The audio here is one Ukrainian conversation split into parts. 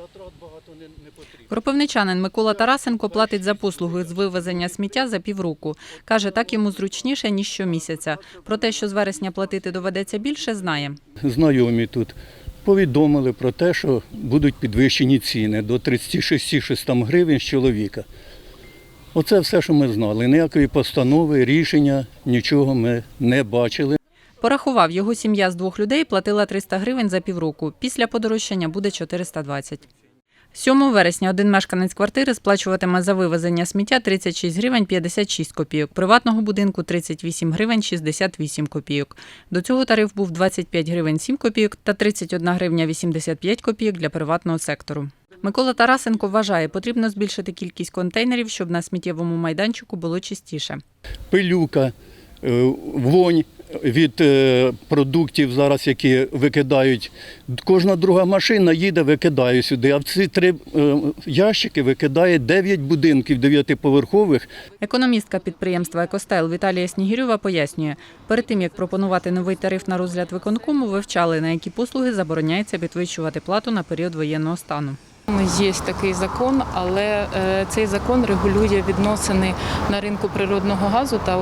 затрат багато не, не потрібно. Кропивничанин Микола Тарасенко платить за послуги з вивезення сміття за півроку. Каже, так йому зручніше, ніж щомісяця. Про те, що з вересня платити доведеться більше, знає. Знайомі тут повідомили про те, що будуть підвищені ціни до 36 там гривень з чоловіка. Оце все, що ми знали. Ніякої постанови, рішення, нічого ми не бачили. Порахував, його сім'я з двох людей платила 300 гривень за півроку. Після подорожчання буде 420. 7 вересня один мешканець квартири сплачуватиме за вивезення сміття 36 гривень 56 копійок, приватного будинку 38 гривень 68 копійок. До цього тариф був 25 гривень 7 копійок та 31 гривня 85 копійок для приватного сектору. Микола Тарасенко вважає, потрібно збільшити кількість контейнерів, щоб на сміттєвому майданчику було чистіше. Пилюка, е, вонь від е, продуктів зараз, які викидають. Кожна друга машина їде, викидає сюди. А в ці три е, ящики викидає 9 будинків дев'ятиповерхових. Економістка підприємства «Екостайл» Віталія Снігірьова пояснює, перед тим як пропонувати новий тариф на розгляд виконкому, вивчали, на які послуги забороняється підвищувати плату на період воєнного стану. Є такий закон, але е, цей закон регулює відносини на ринку природного газу та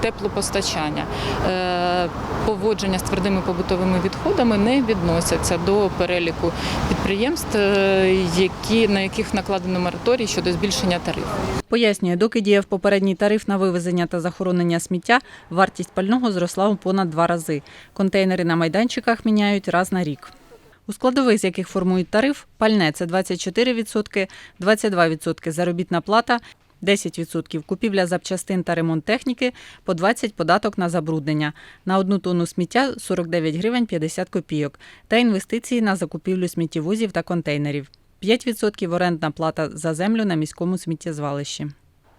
теплопостачання. Е, Поводження з твердими побутовими відходами не відносяться до переліку підприємств, е, які, на яких накладено мораторій щодо збільшення тарифу. Пояснює, доки діяв попередній тариф на вивезення та захоронення сміття, вартість пального зросла у понад два рази. Контейнери на майданчиках міняють раз на рік. У складових, з яких формують тариф, пальне це 24%, 22% заробітна плата, 10% купівля запчастин та ремонт техніки, по 20 податок на забруднення, на одну тонну сміття 49 гривень 50 копійок та інвестиції на закупівлю сміттєвозів та контейнерів. 5% орендна плата за землю на міському сміттєзвалищі.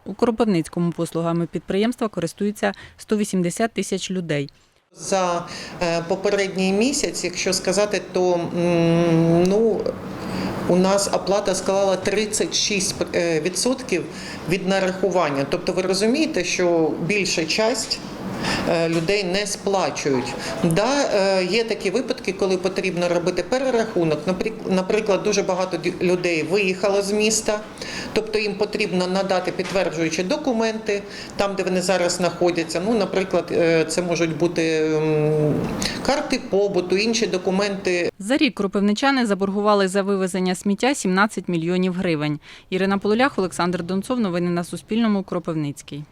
У Кропивницькому послугами підприємства користуються 180 тисяч людей. За е, попередній місяць, якщо сказати, то ну, у нас оплата склала 36% від нарахування. Тобто ви розумієте, що більша часть е, людей не сплачують. Да, е, є такі випадки, коли потрібно робити перерахунок. Наприк- Наприклад, дуже багато людей виїхало з міста, тобто їм потрібно надати підтверджуючі документи там, де вони зараз знаходяться. Ну, наприклад, е, це можуть бути карти побуту, інші документи За рік кропивничани заборгували за вивезення сміття 17 мільйонів гривень. Ірина Полулях, Олександр Донцов. Новини на Суспільному. Кропивницький.